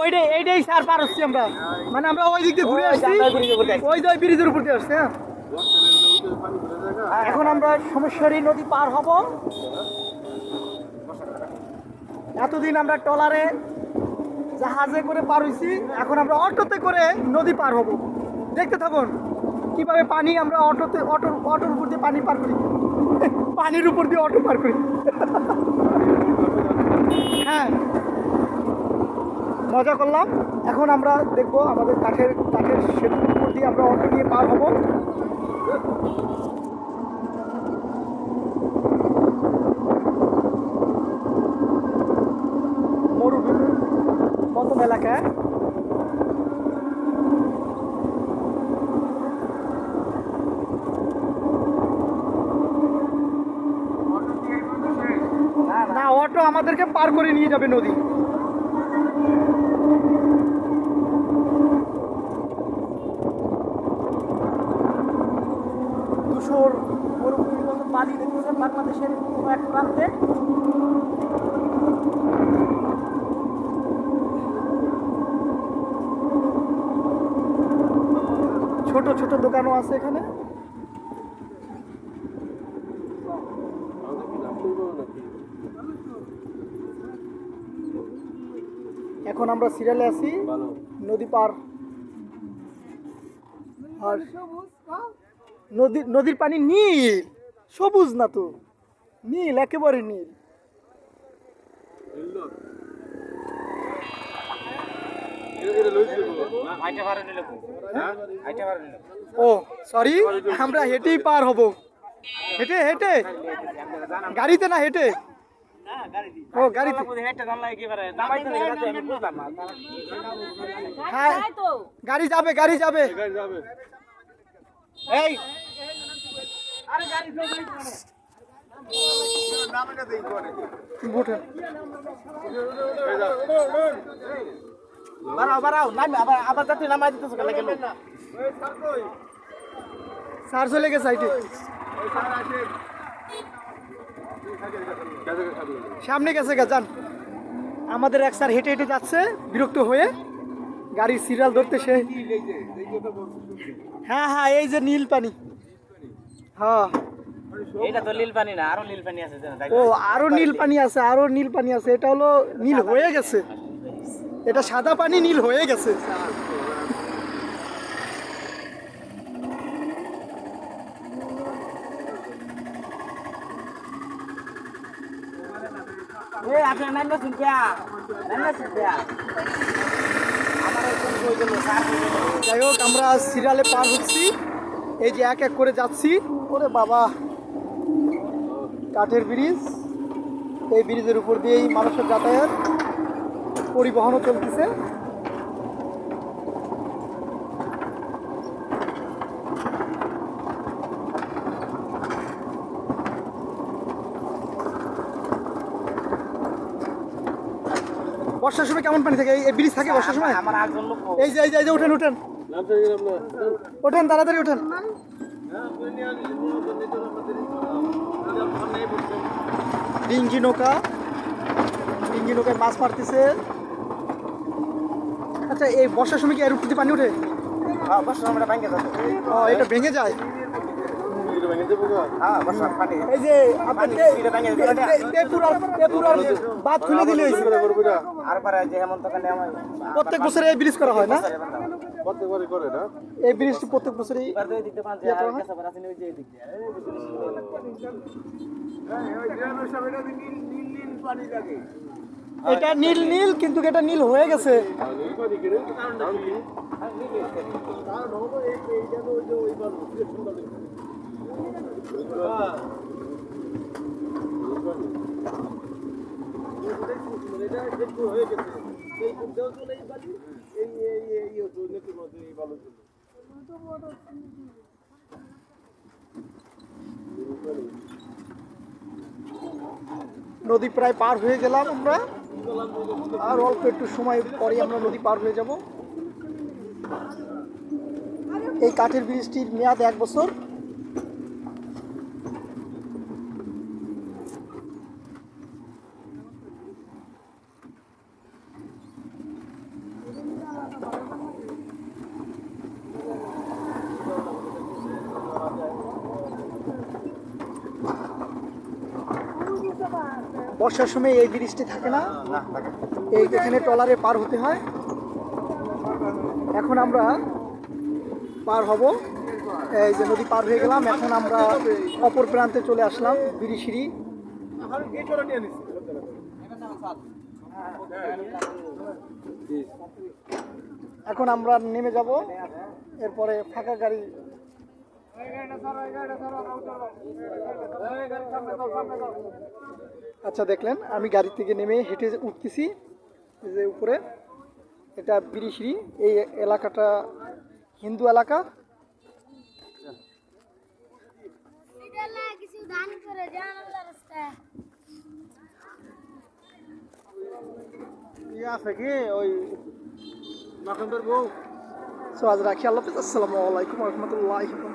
ওইটাই এইটাই স্যার পার হচ্ছি আমরা। মানে আমরা ওই দিক দিয়ে ঘুরে আসছি। ওই যে ওই ব্রিজের উপর দিয়ে আসছে হ্যাঁ। এখন আমরা সমস্যারী নদী পার হব। এতদিন আমরা ট্রলারে জাহাজে করে পার হইছি এখন আমরা অটোতে করে নদী পার হব। দেখতে থাকুন কীভাবে পানি আমরা অটোতে অটোর অটোর উপর দিয়ে পানি পার করি। পানির উপর দিয়ে অটো পার করি। হ্যাঁ। মজা করলাম। এখন আমরা দেখব আমাদের কাঠের কাঠের সেতুর উপর দিয়ে আমরা অটো নিয়ে পার হব। এলাকায় না, অটো আমাদেরকে পার করে নিয়ে যাবে নদী। দুশোর মরুভূমির মতো বালি দেখতেছেন বাংলাদেশের এক প্রান্তে। ছোট ছোট দোকানও আছে এখানে? এখন আমরা সিরিয়ালে আছি নদী পার। আর নদী নদীর পানি নীল, সবুজ না তো? নীল, একেবারে নীল। ও সরি আমরা হেঁটেই পার হব। হেঁটে হেঁটে? গাড়িতে না হেঁটে? ও হ্যাঁ গাড়ি যাবে গাড়ি যাবে। এই। উঠেন। বাড়াও বাড়াও নামে আবার আবার যাত্রী নামাই দিতেছে কেন? গেল স্যার চলে গেছে সাইডে। সামনে গেছে গা যান। আমাদের এক স্যার হেঁটে হেঁটে যাচ্ছে বিরক্ত হয়ে। গাড়ির সিরিয়াল ধরতে সে হ্যাঁ হ্যাঁ এই যে নীল পানি। হ্যাঁ। এইটা তো নীল পানি না আরও নীল পানি আছে ও আরও নীল পানি আছে আরও নীল পানি আছে। এটা হলো নীল হয়ে গেছে। এটা সাদা পানি নীল হয়ে গেছে। এই আপনি নাইন শুনছে নাইন যাই হোক, আমরা সিরিয়ালে পার হচ্ছি। এই যে এক এক করে যাচ্ছি। ওরে বাবা, কাঠের ব্রিজ। এই ব্রিজের উপর দিয়েই মানুষের যাতায়াত পরিবহনও চলতেছে। বর্ষার সময় কেমন পানি থাকে? এই- ব্রিজ থাকে বর্ষার সময়? এই যে এই যে এই যে উঠেন উঠেন। ওঠেন তাড়াতাড়ি ওঠেন ডিঙ্গি নৌকা। ডিঙ্গি নৌকায় মাছ মারতেছে। আচ্ছা এই বর্ষার সময় কি এর উপর পানি ওঠে? হ্যাঁ আমরা ব্যাংকে যাব ও এটা ভেঙে যায়? এই যে যে প্রত্যেক বছরে এই ব্রিজ করা হয় না? এই ব্রিজটি প্রত্যেক বছরই এই যে এই দিয়ে এটা নীল নীল, কিন্তু এটা নীল হয়ে গেছে। আর নীল পানি কিনে কারণ কি নদী প্রায় পার হয়ে গেলাম আমরা। আর অল্প একটু সময় পরে আমরা নদী পার হয়ে যাব। এই কাঠের ব্রিজটির মেয়াদ এক বছর। বর্ষার সময় এই ব্রিজটি থাকে না? না এই এখানে ট্রলারে পার হতে হয় এখন আমরা পার হব। এই যে নদী পার হয়ে গেলাম এখন আমরা অপর প্রান্তে চলে আসলাম বিরিশিরি এখন আমরা নেমে যাব এরপরে ফাঁকা গাড়ি। আচ্ছা দেখলেন আমি গাড়ি থেকে নেমে হেঁটে উঠতেছি এই যে উপরে। এটা বিরিশিরি এই এলাকাটা হিন্দু এলাকা। ইয়ে আছে কি? ওই মাখনদের বউ। সো আজ রাখি আল্লাহ আসসালামু আলাইকুম রহমতুল্লাহ